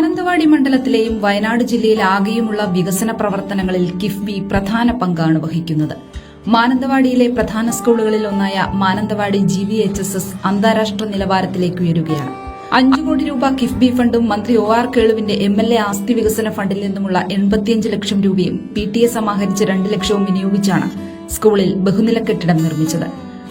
മാനന്തവാടി മണ്ഡലത്തിലെയും വയനാട് ജില്ലയിൽ ആകെയുമുള്ള വികസന പ്രവർത്തനങ്ങളിൽ കിഫ്ബി പ്രധാന പങ്കാണ് വഹിക്കുന്നത്. മാനന്തവാടിയിലെ പ്രധാന സ്കൂളുകളിൽ ഒന്നായ Mananthavady G V H S S അന്താരാഷ്ട്ര നിലവാരത്തിലേക്ക് ഉയരുകയാണ്. അഞ്ചു കോടി രൂപ കിഫ്ബി ഫണ്ടും മന്ത്രി ഒ ആർ കേളുവിന്റെ എം എൽ എ ആസ്തി വികസന ഫണ്ടിൽ നിന്നുമുള്ള എൺപത്തിയഞ്ച് ലക്ഷം രൂപയും പി ടി എ സമാഹരിച്ച് രണ്ട് ലക്ഷവും വിനിയോഗിച്ചാണ് സ്കൂളിൽ ബഹുനില കെട്ടിടം നിർമ്മിച്ചത്.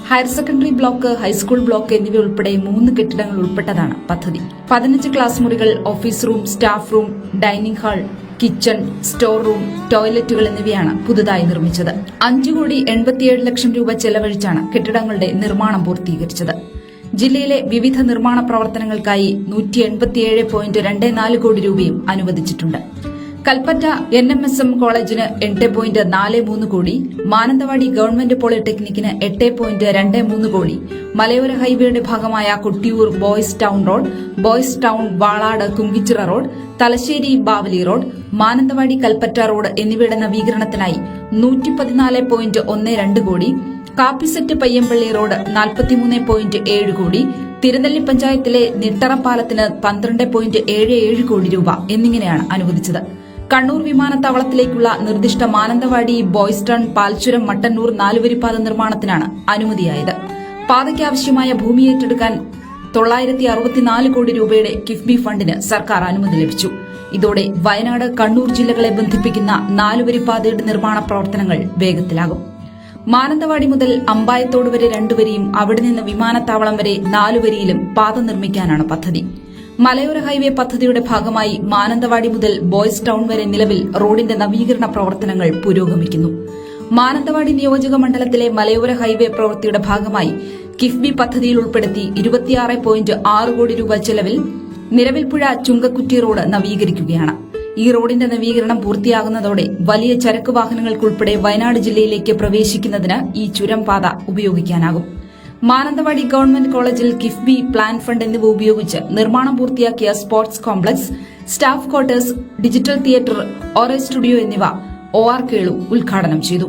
Higher secondary block high school block എന്നിവ ഉൾപ്പെടെ മൂന്ന് കെട്ടിടങ്ങൾ ഉൾപ്പെട്ടതാണ് പദ്ധതി. പതിനഞ്ച് ക്ലാസ് മുറികൾ office room staff room dining hall kitchen store room ടോയ്ലറ്റുകൾ എന്നിവയാണ് പുതുതായി നിർമ്മിച്ചത്. അഞ്ചു കോടി എൺപത്തിയേഴ് ലക്ഷം രൂപ ചെലവഴിച്ചാണ് കെട്ടിടങ്ങളുടെ നിർമ്മാണം പൂർത്തീകരിച്ചത്. ജില്ലയിലെ വിവിധ നിർമ്മാണ പ്രവർത്തനങ്ങൾക്കായി നൂറ്റി എൺപത്തിയേഴ് പോയിന്റ് രണ്ട് നാല് കോടി രൂപയും അനുവദിച്ചിട്ടുണ്ട്. Kalpetta N M S M കോളേജിന് എട്ട് പോയിന്റ് നാല് മൂന്ന് കോടി മാനന്തവാടി ഗവൺമെന്റ് പോളിടെക്നിക്കിന് എട്ട് പോയിന്റ് രണ്ട് മൂന്ന് കോടി മലയോര ഹൈവേയുടെ ഭാഗമായ Kottiyoor boys town road boys town Valad Kunkichira road Thalassery Bavali road Mananthavady Kalpetta road എന്നിവയുടെ നവീകരണത്തിനായി നൂറ്റി പതിനാല് പോയിന്റ് ഒന്ന് രണ്ട് കോടി കാപ്പിസെറ്റ് പയ്യമ്പള്ളി റോഡ് നാൽപ്പത്തിമൂന്ന് പോയിന്റ് ഏഴ് കോടി തിരുനെല്ലി പഞ്ചായത്തിലെ നിട്ടറ പാലത്തിന് പന്ത്രണ്ട് പോയിന്റ് ഏഴ് ഏഴ് കോടി രൂപ എന്നിങ്ങനെയാണ് അനുവദിച്ചത്. കണ്ണൂർ വിമാനത്താവളത്തിലേക്കുള്ള നിർദ്ദിഷ്ട മാനന്തവാടി ബോയ്സ് ടൺ പാൽച്ചുരം മട്ടന്നൂർ നാലുവരിപ്പാത നിർമ്മാണത്തിനാണ് അനുമതിയായത്. പാതയ്ക്കാവശ്യമായ ഭൂമി ഏറ്റെടുക്കാൻ തൊള്ളായിരത്തി അറുപത്തിനാല് കോടി രൂപയുടെ കിഫ്ബി ഫണ്ടിന് സർക്കാർ അനുമതി ലഭിച്ചു. ഇതോടെ വയനാട് കണ്ണൂർ ജില്ലകളെ ബന്ധിപ്പിക്കുന്ന നാലുവരിപ്പാതയുടെ നിർമ്മാണ പ്രവർത്തനങ്ങൾ വേഗത്തിലാകും. മാനന്തവാടി മുതൽ അമ്പായത്തോട് വരെ രണ്ടുവരിയും അവിടെ നിന്ന് വിമാനത്താവളം വരെ നാലുവരിയിലും പാത നിർമ്മിക്കാനാണ് പദ്ധതി. മലയോര ഹൈവേ പദ്ധതിയുടെ ഭാഗമായി മാനന്തവാടി മുതൽ ബോയ്സ് ടൌൺ വരെ നിലവിൽ റോഡിന്റെ നവീകരണ പ്രവർത്തനങ്ങൾ പുരോഗമിക്കുന്നു. മാനന്തവാടി നിയോജക മണ്ഡലത്തിലെ മലയോര ഹൈവേ പ്രവൃത്തിയുടെ ഭാഗമായി കിഫ്ബി പദ്ധതിയിൽ ഉൾപ്പെടുത്തി ഇരുപത്തിയാറ് പോയിന്റ് ആറ് കോടി രൂപ ചെലവിൽ നിലവിൽപ്പുഴ ചുങ്കക്കുറ്റി റോഡ് നവീകരിക്കുകയാണ്. ഈ റോഡിന്റെ നവീകരണം പൂർത്തിയാകുന്നതോടെ വലിയ ചരക്ക് വാഹനങ്ങൾക്കുൾപ്പെടെ വയനാട് ജില്ലയിലേക്ക് പ്രവേശിക്കുന്നതിന് ഈ ചുരം പാത ഉപയോഗിക്കാനാകും. മാനന്തവാടി ഗവൺമെന്റ് കോളേജിൽ കിഫ്ബി പ്ലാൻ ഫണ്ട് എന്നിവ ഉപയോഗിച്ച് നിർമ്മാണം പൂർത്തിയാക്കിയ sports complex staff quarters digital theatre ഓറേ studio എന്നിവ ഒ ആർ കേളു ഉദ്ഘാടനം ചെയ്തു.